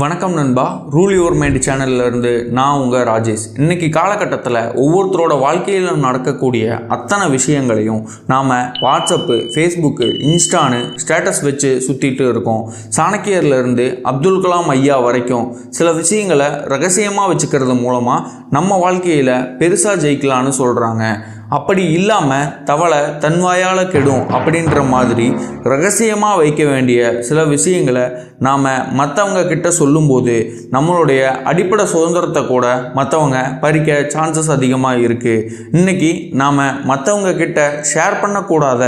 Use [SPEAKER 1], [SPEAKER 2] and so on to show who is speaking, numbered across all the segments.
[SPEAKER 1] வணக்கம் நண்பா. Rule your mind சேனல்லேருந்து நான் உங்கள் ராஜேஷ். இன்னைக்கு காலகட்டத்தில் ஒவ்வொருத்தரோட வாழ்க்கையிலும் நடக்கக்கூடிய அத்தனை விஷயங்களையும் நாம் வாட்ஸ்அப்பு ஃபேஸ்புக்கு இன்ஸ்டானு ஸ்டேட்டஸ் வச்சு சுற்றிட்டு இருக்கோம். சாணக்கியர்லேருந்து அப்துல் கலாம் ஐயா வரைக்கும் சில விஷயங்களை ரகசியமாக வச்சுக்கிறது மூலமாக நம்ம வாழ்க்கையில் பெருசாக ஜெயிக்கலான்னு சொல்கிறாங்க அப்படி இல்லாமல் தவளை தன்வாயால் கெடும் அப்படின்ற மாதிரி ரகசியமாக வைக்க வேண்டிய சில விஷயங்களை நாம் மற்றவங்க கிட்ட சொல்லும்போது நம்மளுடைய அடிப்படை சுதந்திரத்தை கூட மற்றவங்க பறிக்க சான்சஸ் அதிகமாக இருக்குது இன்னைக்கு நாம் மற்றவங்க கிட்ட ஷேர் பண்ணக்கூடாத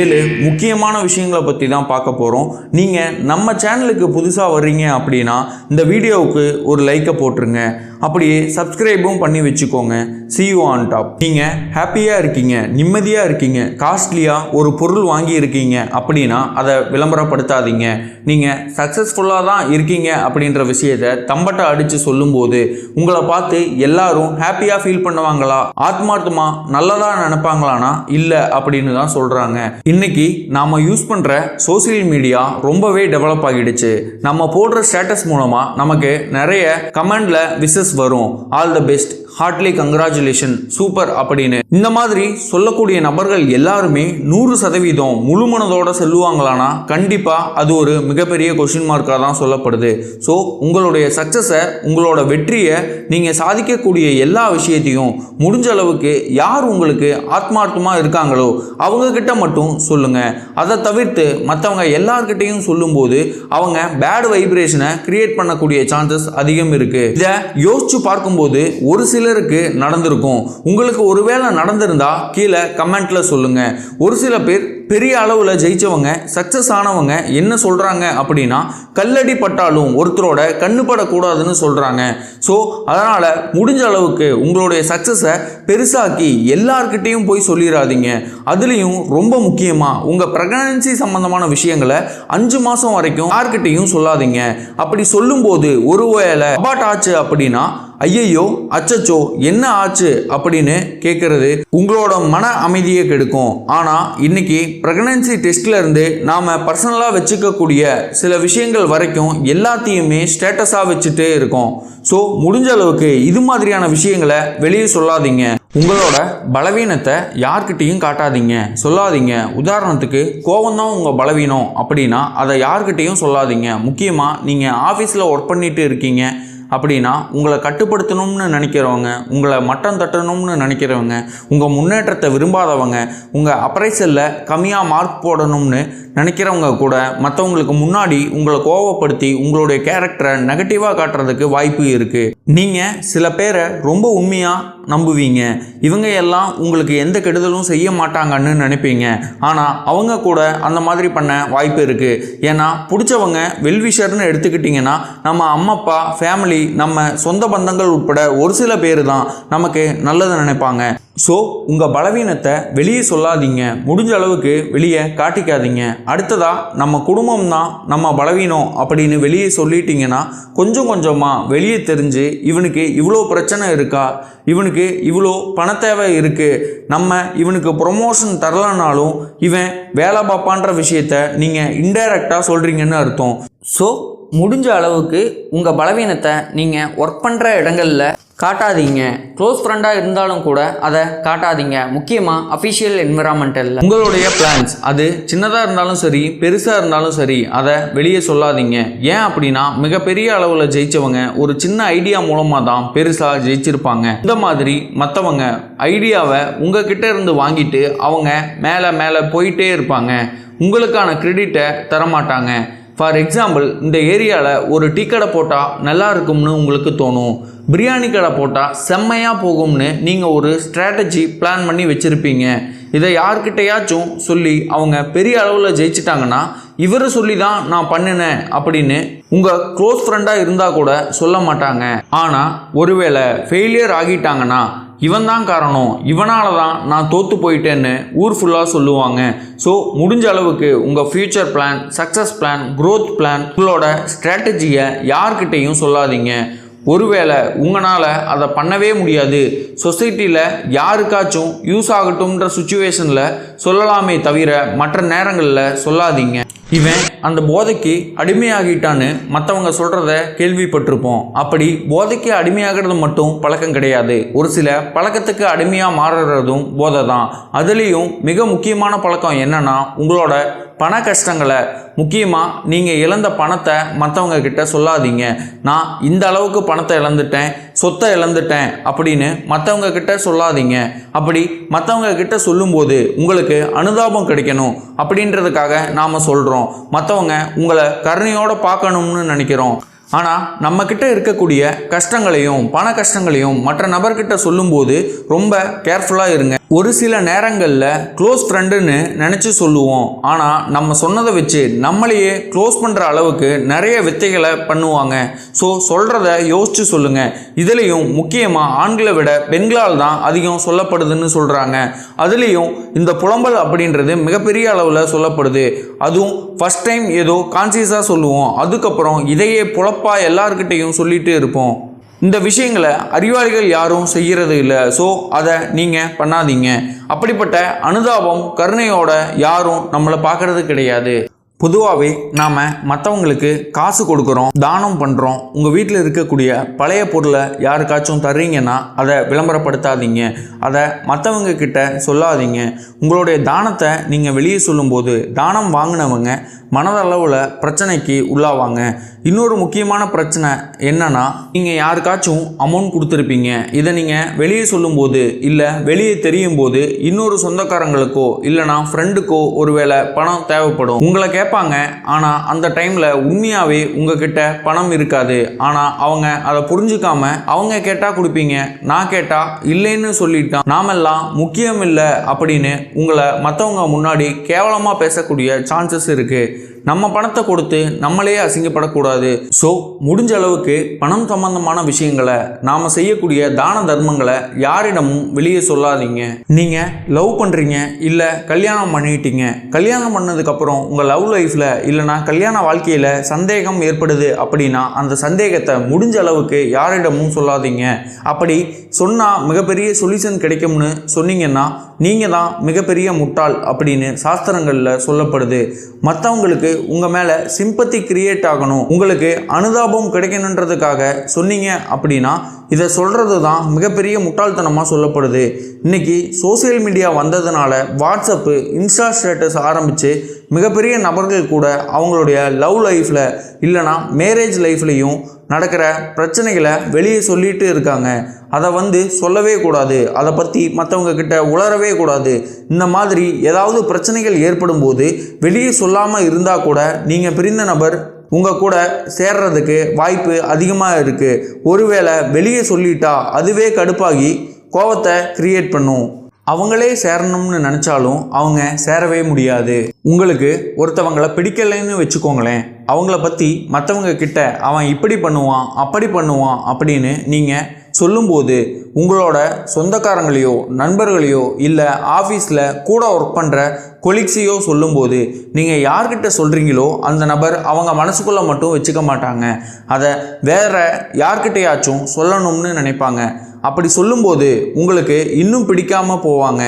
[SPEAKER 1] ஏழு முக்கியமான விஷயங்களை பற்றி தான் பார்க்க போகிறோம் நீங்கள் நம்ம சேனலுக்கு புதுசாக வர்றீங்க அப்படின்னா இந்த வீடியோவுக்கு ஒரு லைக்கை போட்டுருங்க. அப்படியே சப்ஸ்கிரைபும் பண்ணி வச்சுக்கோங்க. சி யூ ஆன் டாப் நீங்கள் ஹாப்பியாக இருக்கீங்க நிம்மதியாக இருக்கீங்க காஸ்ட்லியாக ஒரு பொருள் வாங்கி இருக்கீங்க அப்படின்னா அதை விளம்பரப்படுத்தாதீங்க. நீங்கள் சக்ஸஸ்ஃபுல்லாக தான் இருக்கீங்க அப்படின்ற விஷயத்தை தம்பட்டை அடித்து சொல்லும்போது உங்களை பார்த்து எல்லாரும் ஹாப்பியாக ஃபீல் பண்ணுவாங்களா? ஆத்மார்த்தமாக நல்லதாக நினைப்பாங்களானா? இல்லை அப்படின்னு தான் சொல்கிறாங்க இன்னைக்கு நாம் யூஸ் பண்ணுற சோஷியல் மீடியா ரொம்பவே டெவலப் ஆகிடுச்சு. நம்ம போடுற ஸ்டேட்டஸ் மூலமாக நமக்கு நிறைய கமெண்டில் விசஸ் வரும். All the best heartly congratulation super அப்படின்னு. இந்த மாதிரி சொல்லக்கூடிய நபர்கள் எல்லாருமே நூறு சதவீதம் முழு மனதோட கண்டிப்பாக அது ஒரு மிகப்பெரிய கொஷின் மார்க்காக தான் சொல்லப்படுது. ஸோ உங்களுடைய சக்ஸஸை உங்களோட வெற்றியை நீங்கள் சாதிக்கக்கூடிய எல்லா விஷயத்தையும் முடிஞ்ச அளவுக்கு யார் உங்களுக்கு ஆத்மார்த்தமாக இருக்காங்களோ அவங்கக்கிட்ட மட்டும் சொல்லுங்கள் அதை தவிர்த்து மற்றவங்க எல்லார்கிட்டையும் சொல்லும்போது அவங்க பேட் வைப்ரேஷனை கிரியேட் பண்ணக்கூடிய சான்சஸ் அதிகம் இருக்குது இதை யோசிச்சு பார்க்கும்போது ஒரு சில சிலருக்கு நடந்திருக்கும். உங்களுக்கு ஒருவேளை நடந்திருந்தா கீழே கமெண்ட்ல சொல்லுங்க. ஒரு சில பேர் பெரிய அளவில் ஜெயிச்சவங்க சக்ஸஸ் ஆனவங்க என்ன சொல்கிறாங்க அப்படின்னா கல்லடி பட்டாலும் ஒருத்தரோட கண்ணுப்படக்கூடாதுன்னு சொல்றாங்க. சொல்கிறாங்க ஸோ அதனால் முடிஞ்ச அளவுக்கு உங்களுடைய சக்ஸஸை பெருசாக்கி எல்லார்கிட்டேயும் போய் சொல்லிடாதீங்க அதுலேயும் ரொம்ப முக்கியமாக உங்கள் ப்ரெக்னன்சி சம்மந்தமான விஷயங்களை அஞ்சு மாதம் வரைக்கும் யார்கிட்டையும் சொல்லாதீங்க. அப்படி சொல்லும்போது ஒருவேளை அபாட் ஆச்சு அப்படின்னா ஐயையோ அச்சச்சோ என்ன ஆச்சு அப்படின்னு கேட்கறது உங்களோட மன அமைதியை கெடுக்கும். ஆனால் இன்னைக்கு ப்ரெக்னன்சி டெஸ்ட்ல இருந்து நாம் பர்சனலாக வச்சுக்கக்கூடிய சில விஷயங்கள் வரைக்கும் எல்லாத்தையுமே ஸ்டேட்டஸாக வச்சுட்டே இருக்கோம். ஸோ முடிஞ்ச அளவுக்கு இது மாதிரியான விஷயங்களை வெளியே சொல்லாதீங்க. உங்களோட பலவீனத்தை யார்கிட்டையும் காட்டாதீங்க. சொல்லாதீங்க. உதாரணத்துக்கு கோவம் தான் உங்கள் பலவீனம் அப்படின்னா அதை யார்கிட்டையும் சொல்லாதீங்க. முக்கியமாக நீங்கள் ஆஃபீஸில் ஒர்க் பண்ணிட்டு இருக்கீங்க. அப்படின்னா உங்களை கட்டுப்படுத்தணும்னு நினைக்கிறவங்க உங்களை மட்டம் தட்டணும்னு நினைக்கிறவங்க உங்கள் முன்னேற்றத்தை விரும்பாதவங்க உங்கள் அப்ரைசலில் கம்மியாக மார்க் போடணும்னு நினைக்கிறவங்க கூட மற்றவங்களுக்கு முன்னாடி உங்களை கோவப்படுத்தி உங்களுடைய கேரக்டரை நெகட்டிவாக காட்டுறதுக்கு வாய்ப்பு இருக்குது நீங்கள் சில பேரை ரொம்ப உண்மையாக நம்புவீங்க. இவங்க எல்லாம் உங்களுக்கு எந்த கெடுதலும் செய்ய மாட்டாங்கன்னு நினைப்பீங்க. ஆனால் அவங்க கூட அந்த மாதிரி பண்ண வாய்ப்பு இருக்குது ஏன்னா பிடிச்சவங்க வெல்விஷர்னு எடுத்துக்கிட்டிங்கன்னா நம்ம அம்மா அப்பா ஃபேமிலி நம்ம சொந்த பந்தங்கள் உட்பட ஒரு சில பேர் தான் நமக்கு நல்லதை நினைப்பாங்க. ஸோ உங்கள் பலவீனத்தை வெளியே சொல்லாதீங்க. முடிஞ்ச அளவுக்கு வெளியே காட்டிக்காதீங்க. அடுத்ததாக நம்ம குடும்பம் தான் நம்ம பலவீனம் அப்படின்னு வெளியே சொல்லிட்டீங்கன்னா கொஞ்சம் கொஞ்சமாக வெளியே தெரிஞ்சு இவனுக்கு இவ்வளோ பிரச்சனை இருக்கா? இவனுக்கு இவ்வளோ பணத்தேவை இருக்குது நம்ம இவனுக்கு ப்ரொமோஷன் தரலனாலும் இவன் வேலை பார்ப்பான்ற விஷயத்த நீங்கள் இன்டைரக்டாக சொல்கிறீங்கன்னு அர்த்தம்.
[SPEAKER 2] ஸோ முடிஞ்ச அளவுக்கு உங்கள் பலவீனத்தை நீங்கள் ஒர்க் பண்ணுற இடங்களில் காட்டாதீங்க. க்ளோஸ் ஃப்ரெண்டாக இருந்தாலும் கூட அதை காட்டாதீங்க. முக்கியமாக அஃபிஷியல் என்விரான்மெண்டலில்
[SPEAKER 1] உங்களுடைய பிளான்ஸ் அது சின்னதாக இருந்தாலும் சரி பெருசாக இருந்தாலும் சரி அதை வெளியே சொல்லாதீங்க. ஏன் அப்படின்னா மிகப்பெரிய அளவில் ஜெயிச்சவங்க ஒரு சின்ன ஐடியா மூலமாக தான் பெருசாக ஜெயிச்சிருப்பாங்க. இந்த மாதிரி மற்றவங்க ஐடியாவை உங்ககிட்ட இருந்து வாங்கிட்டு அவங்க மேலே மேலே போயிட்டே இருப்பாங்க. உங்களுக்கான கிரெடிட்டை தரமாட்டாங்க. ஃபார் எக்ஸாம்பிள் இந்த ஏரியாவில் ஒரு டீ கடை போட்டால் நல்லா இருக்கும்னு உங்களுக்கு தோணும். பிரியாணி கடை போட்டால் செம்மையாக போகும்னு நீங்கள் ஒரு ஸ்ட்ராட்டஜி பிளான் பண்ணி வச்சுருப்பீங்க. இதை யார்கிட்டையாச்சும் சொல்லி அவங்க பெரிய அளவில் ஜெயிச்சிட்டாங்கன்னா இவரை சொல்லி தான் நான் பண்ணினேன் அப்படின்னு உங்கள் க்ளோஸ் ஃப்ரெண்டாக இருந்தால் கூட சொல்ல மாட்டாங்க. ஆனால் ஒருவேளை ஃபெயிலியர் ஆகிட்டாங்கன்னா இவன் தான் காரணம். இவனால் தான் நான் தோற்று போயிட்டேன்னு ஊர் ஃபுல்லாக சொல்லுவாங்க. ஸோ முடிஞ்ச அளவுக்கு உங்கள் future plan success plan growth plan உங்களோட ஸ்ட்ராட்டஜியை யார்கிட்டையும் சொல்லாதீங்க. ஒருவேளை உங்களால் அதை பண்ணவே முடியாது. சொசைட்டியில் யாருக்காச்சும் யூஸ் ஆகட்டும்ன்ற சுச்சுவேஷனில் சொல்லலாமே தவிர மற்ற நேரங்களில் சொல்லாதீங்க. இவன் அந்த போதைக்கு அடிமையாகிட்டான்னு மற்றவங்க சொல்கிறத கேள்விப்பட்டிருப்போம். அப்படி போதைக்கு அடிமையாகிறது மட்டும் பழக்கம் கிடையாது. ஒரு சில பழக்கத்துக்கு அடிமையாக மாறுறதும் போதை தான் அதுலேயும் மிக முக்கியமான பழக்கம் என்னென்னா உங்களோட பண கஷ்டங்களை. முக்கியமாக நீங்கள் இழந்த பணத்தை மற்றவங்க கிட்ட சொல்லாதீங்க. நான் இந்த அளவுக்கு பணத்தை இழந்துட்டேன். சொத்தை இழந்துட்டேன் அப்படின்னு மற்றவங்க கிட்ட சொல்லாதீங்க. அப்படி மற்றவங்க கிட்ட சொல்லும்போது உங்களுக்கு அனுதாபம் கிடைக்கணும் அப்படின்றதுக்காக நாம் சொல்கிறோம் மற்றவங்க உங்களை கருணையோடு பார்க்கணும்னு நினைக்கிறோம். ஆனால் நம்மக்கிட்ட இருக்கக்கூடிய கஷ்டங்களையும் பண கஷ்டங்களையும் மற்ற நபர்கிட்ட சொல்லும்போது ரொம்ப கேர்ஃபுல்லாக இருங்க. ஒரு சில நேரங்களில் க்ளோஸ் ஃப்ரெண்டுன்னு நினச்சி சொல்லுவோம். ஆனால் நம்ம சொன்னதை வச்சு நம்மளையே க்ளோஸ் பண்ணுற அளவுக்கு நிறைய வித்தைகளை பண்ணுவாங்க. ஸோ சொல்கிறத யோசித்து சொல்லுங்கள் இதுலேயும் முக்கியமாக ஆண்களை விட பெண்களால் தான் அதிகம் சொல்லப்படுதுன்னு சொல்கிறாங்க அதுலேயும் இந்த புலம்பல் அப்படின்றது மிகப்பெரிய அளவில் சொல்லப்படுது. அதுவும் ஃபஸ்ட் டைம் ஏதோ கான்சியஸாக சொல்லுவோம். அதுக்கப்புறம் இதையே புலப்ப எல்லார்கிட்டையும் சொல்லிகிட்டே இருப்போம். இந்த விஷயங்களை அறிவாளிகள் யாரும் செய்கிறது இல்லை. ஸோ அதை நீங்கள் பண்ணாதீங்க. அப்படிப்பட்ட அனுதாபம் கருணையோட யாரும் நம்மளை பார்க்கறது கிடையாது. பொதுவாகவே நாம் மற்றவங்களுக்கு காசு கொடுக்குறோம் தானம் பண்ணுறோம் உங்கள் வீட்டில் இருக்கக்கூடிய பழைய பொருளை யாருக்காச்சும் தர்றீங்கன்னா அதை விளம்பரப்படுத்தாதீங்க. அதை மற்றவங்க கிட்ட சொல்லாதீங்க. உங்களுடைய தானத்தை நீங்கள் வெளியே சொல்லும்போது தானம் வாங்கினவங்க மனதளவில் பிரச்சனைக்கு உள்ளாவாங்க. இன்னொரு முக்கியமான பிரச்சனை என்னன்னா நீங்கள் யாருக்காச்சும் அமௌண்ட் கொடுத்துருப்பீங்க. இதை நீங்கள் வெளியே சொல்லும்போது இல்லை வெளியே தெரியும் போது இன்னொரு சொந்தக்காரங்களுக்கோ இல்லைனா ஃப்ரெண்டுக்கோ ஒருவேளை பணம் தேவைப்படும். உங்களை கேட்பாங்க. ஆனால் அந்த டைமில் உண்மையாகவே உங்ககிட்ட பணம் இருக்காது. ஆனால் அவங்க அதை புரிஞ்சுக்காம அவங்க கேட்டால் கொடுப்பீங்க. நான் கேட்டால் இல்லைன்னு சொல்லிட்டான். நாமெல்லாம் முக்கியம் இல்லை அப்படின்னு உங்களை மற்றவங்க முன்னாடி கேவலமாக பேசக்கூடிய சான்சஸ் இருக்குது நம்ம பணத்தை கொடுத்து நம்மளே அசிங்கப்படக்கூடாது. ஸோ முடிஞ்ச அளவுக்கு பணம் சம்பந்தமான விஷயங்களை நாம் செய்யக்கூடிய தான தர்மங்களை யாரிடமும் வெளியே சொல்லாதீங்க. நீங்கள் லவ் பண்ணுறீங்க இல்லை கல்யாணம் பண்ணிட்டீங்க. கல்யாணம் பண்ணதுக்கப்புறம் உங்கள் லவ் லைஃப்பில் இல்லைனா கல்யாண வாழ்க்கையில் சந்தேகம் ஏற்படுது அப்படின்னா அந்த சந்தேகத்தை முடிஞ்ச அளவுக்கு யாரிடமும் சொல்லாதீங்க. அப்படி சொன்னால் மிகப்பெரிய சொல்யூஷன் கிடைக்கும்னு சொன்னீங்கன்னா நீங்கள் தான் மிகப்பெரிய முட்டாள் அப்படின்னு சாஸ்திரங்களில் சொல்லப்படுது. மற்றவங்களுக்கு உங்கள் மேலே சிம்பத்தி கிரியேட் ஆகணும். உங்களுக்கு அனுதாபம் கிடைக்கணுன்றதுக்காக சொன்னீங்க அப்படின்னா இதை சொல்கிறது தான் மிகப்பெரிய முட்டாள்தனமாக சொல்லப்படுது. இன்றைக்கி சோஷியல் மீடியா வந்ததுனால வாட்ஸ்அப்பு இன்ஸ்டா ஸ்டேட்டஸ் ஆரம்பித்து மிகப்பெரிய நபர்கள் கூட அவங்களுடைய லவ் லைஃப்பில் இல்லைனா மேரேஜ் லைஃப்லையும் நடக்கிற பிரச்சனைகளை வெளியே சொல்லிட்டு இருக்காங்க. அதை வந்து சொல்லவே கூடாது. அதை பற்றி மற்றவங்க கிட்ட உளரவே கூடாது. இந்த மாதிரி ஏதாவது பிரச்சனைகள் ஏற்படும் போது வெளியே சொல்லாமல் இருந்தால் கூட நீங்கள் பிரிந்த நபர் உங்கள் கூட சேர்றதுக்கு வாய்ப்பு அதிகமாக இருக்குது ஒருவேளை வெளியே சொல்லிட்டா அதுவே கடுப்பாகி கோவத்தை க்ரியேட் பண்ணும். அவங்களே சேரணும்னு நினச்சாலும் அவங்க சேரவே முடியாது. உங்களுக்கு ஒருத்தவங்களை பிடிக்கலைன்னு வச்சுக்கோங்களேன். அவங்கள பற்றி மற்றவங்க கிட்ட அவன் இப்படி பண்ணுவான் அப்படி பண்ணுவான் அப்படின்னு நீங்கள் சொல்லும்போது உங்களோட சொந்தக்காரங்களையோ நண்பர்களையோ இல்லை ஆஃபீஸில் கூட ஒர்க் பண்ணுற கொலீக்ஸையோ சொல்லும்போது நீங்கள் யார்கிட்ட சொல்கிறீங்களோ அந்த நபர் அவங்க மனசுக்குள்ளே மட்டும் வச்சுக்க மாட்டாங்க. அதை வேற யார்கிட்டயாச்சும் சொல்லணும்னு நினைப்பாங்க. அப்படி சொல்லும்போது உங்களுக்கு இன்னும் பிடிக்காமல் போவாங்க.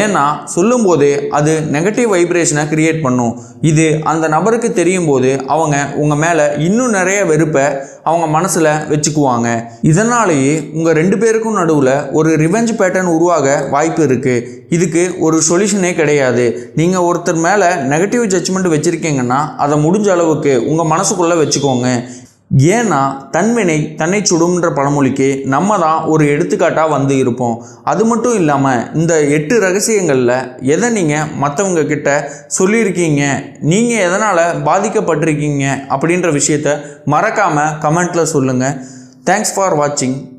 [SPEAKER 1] ஏன்னா சொல்லும்போது அது நெகட்டிவ் வைப்ரேஷனை கிரியேட் பண்ணும். இது அந்த நபருக்கு தெரியும் போது அவங்க உங்கள் மேலே இன்னும் நிறைய வெறுப்பை அவங்க மனசில் வச்சுக்குவாங்க. இதனாலேயே உங்கள் ரெண்டு பேருக்கும் நடுவில் ஒரு ரிவெஞ்ச் பேட்டர்ன் உருவாக வாய்ப்பு இருக்குது இதுக்கு ஒரு சொல்யூஷனே கிடையாது. நீங்கள் ஒருத்தர் மேலே நெகட்டிவ் ஜட்ஜ்மெண்ட் வச்சுருக்கீங்கன்னா அதை முடிஞ்ச அளவுக்கு உங்கள் மனசுக்குள்ளே வச்சுக்கோங்க. ஏன்னா தன்வினை தன்னை சுடும்ன்ற பழமொழிக்கு நம்ம தான் ஒரு எடுத்துக்காட்டாக வந்து இருப்போம். அது மட்டும் இல்லாமல் இந்த எட்டு ரகசியங்களில் எதை நீங்கள் மற்றவங்க கிட்ட சொல்லியிருக்கீங்க நீங்கள் எதனால் பாதிக்கப்பட்டிருக்கீங்க அப்படின்ற விஷயத்த மறக்காமல் கமெண்ட்டில் சொல்லுங்கள் தேங்க்ஸ் ஃபார் வாட்சிங்